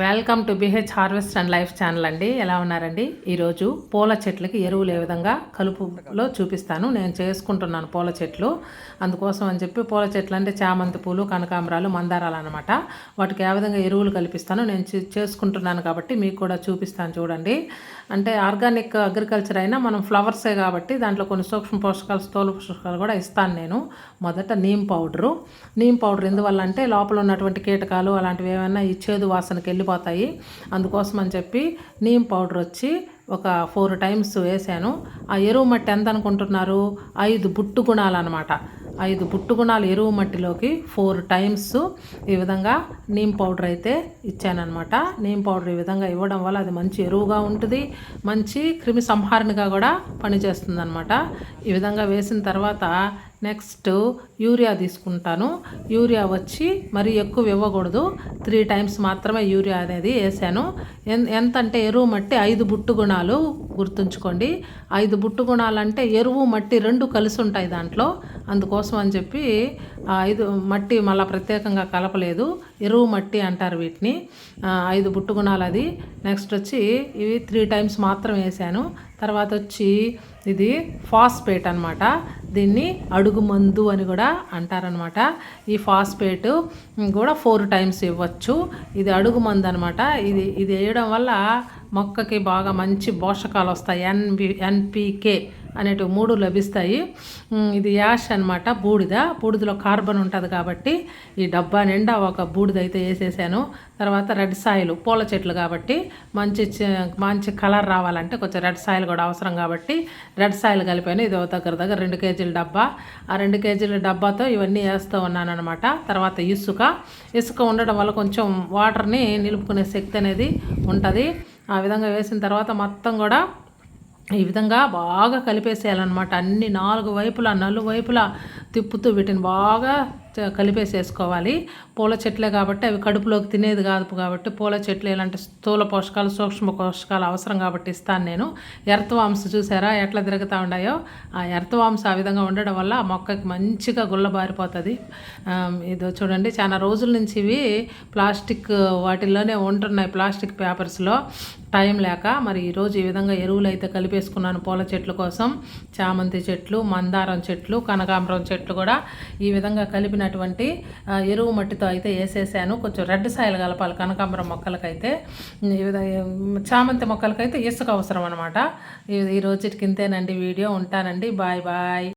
Welcome to B H harvest and life channel అండి. ఎలా ఉన్నారండి? ఈరోజు పూల చెట్లకి ఎరువులు ఏ విధంగా కలుపులో చూపిస్తాను. నేను చేసుకుంటున్నాను పూల చెట్లు. అందుకోసం అని చెప్పి పూల చెట్లు అంటే చామంతి పూలు కనకాంబరాలు మందారాలు అనమాట వాటికి ఏ విధంగా ఎరువులు కల్పిస్తాను నేను చేసుకుంటున్నాను కాబట్టి మీకు కూడా చూపిస్తాను చూడండి. అంటే ఆర్గానిక్ అగ్రికల్చర్ అయినా మనం ఫ్లవర్సే కాబట్టి దాంట్లో కొన్ని సూక్ష్మ పోషకాలు స్థూల పోషకాలు కూడా ఇస్తాను నేను. మొదట నీమ్ పౌడరు. నీమ్ పౌడర్ ఎందువల్ల అంటే లోపల ఉన్నటువంటి కీటకాలు అలాంటివి ఏమైనా ఈ చేదు వాసనకి వెళ్ళిపోతాయి అందుకోసం అని చెప్పి నీమ్ పౌడర్ వచ్చి ఒక ఫోర్ టైమ్స్ వేసాను. ఆ ఎరువు మట్టి ఎంత అనుకుంటున్నారు? ఐదు బుట్టు గుణాలు అనమాట ఐదు బుట్టు గుణాలు ఎరువు మట్టిలోకి ఫోర్ టైమ్స్ ఈ విధంగా నీమ్ పౌడర్ అయితే ఇచ్చానమాట నీమ్ పౌడర్ ఈ విధంగా ఇవ్వడం వల్ల అది మంచి ఎరువుగా ఉంటుంది. మంచి క్రిమి సంహారణగా కూడా పనిచేస్తుంది అనమాట ఈ విధంగా వేసిన తర్వాత నెక్స్ట్ యూరియా తీసుకుంటాను. యూరియా వచ్చి మరి ఎక్కువ ఇవ్వకూడదు. త్రీ టైమ్స్ మాత్రమే యూరియా అనేది వేసాను. ఎంత అంటే ఎరువు మట్టి ఐదు బుట్టు గుణాలు గుర్తుంచుకోండి. ఐదు బుట్టు గుణాలు అంటే ఎరువు మట్టి రెండు కలిసి ఉంటాయి దాంట్లో. అందుకోసం అని చెప్పి ఐదు మట్టి మళ్ళీ ప్రత్యేకంగా కలపలేదు. ఎరువు మట్టి అంటారు వీటిని. ఐదు బుట్టు గుణాలు అది. నెక్స్ట్ వచ్చి ఇవి త్రీ టైమ్స్ మాత్రం వేసాను. తర్వాత వచ్చి ఇది ఫాస్పేట్ అనమాట దీన్ని అడుగు మందు అని కూడా అంటారనమాట ఈ ఫాస్పేట్ కూడా ఫోర్ టైమ్స్ ఇవ్వచ్చు. ఇది అడుగు మందు అనమాట ఇది ఇది వేయడం వల్ల మొక్కకి బాగా మంచి పోషకాలు వస్తాయి ఎన్బి ఎన్పికే అనేటివి మూడు లభిస్తాయి. ఇది యాష్ అనమాట బూడిద. బూడిదలో కార్బన్ ఉంటుంది కాబట్టి ఈ డబ్బా నిండా ఒక బూడిద అయితే వేసేసాను. తర్వాత రెడ్ సాయిల్ పూల చెట్లు కాబట్టి మంచి మంచి కలర్ రావాలంటే కొంచెం రెడ్ సాయిల్ కూడా అవసరం కాబట్టి రెడ్ సాయిల్ కలిపాను. ఇది దగ్గర దగ్గర రెండు కేజీల డబ్బా. ఆ రెండు కేజీల డబ్బాతో ఇవన్నీ వేస్తూ ఉన్నాను అనమాట తర్వాత ఇసుక. ఇసుక ఉండడం వల్ల కొంచెం వాటర్ని నిలుపుకునే శక్తి అనేది ఉంటుంది. ఆ విధంగా వేసిన తర్వాత మొత్తం కూడా ఈ విధంగా బాగా కలిపేసేయాలన్నమాట. అన్ని నాలుగు వైపులా నలువైపులా తిప్పుతూ వీటిని బాగా కలిపేసేసుకోవాలి. పూల చెట్లే కాబట్టి అవి కడుపులోకి తినేది కాదు కాబట్టి పూల చెట్లు ఇలాంటి స్థూల పోషకాలు సూక్ష్మ పోషకాలు అవసరం కాబట్టి ఇస్తాను నేను. ఎర్తవాంశ చూసారా? ఎట్లా తిరుగుతూ ఉన్నాయో ఆ ఎర్తవాంశ ఆ విధంగా ఉండడం వల్ల ఆ మొక్కకి మంచిగా గుల్లబారిపోతుంది. ఇది చూడండి. చాలా రోజుల నుంచి ఇవి ప్లాస్టిక్ వాటిల్లోనే ఉంటున్నాయి ప్లాస్టిక్ పేపర్స్లో. టైం లేక మరి ఈరోజు ఈ విధంగా ఎరువులు అయితే కలిపేసుకున్నాను పూల చెట్ల కోసం. చామంతి చెట్లు మందారం చెట్లు కనకాంబరం చెట్లు కూడా ఈ విధంగా కలిపినటువంటి ఎరువు మట్టితో అయితే వేసేసాను కొంచెం రెడ్ సాయిల్ కలపాలి కనకాంబరం మొక్కలకైతే. చామంతి మొక్కలకైతే ఇసుక అవసరం అనమాట ఈ రోజుకి ఇంతేనండి వీడియో ఉంటానండి. Bye bye.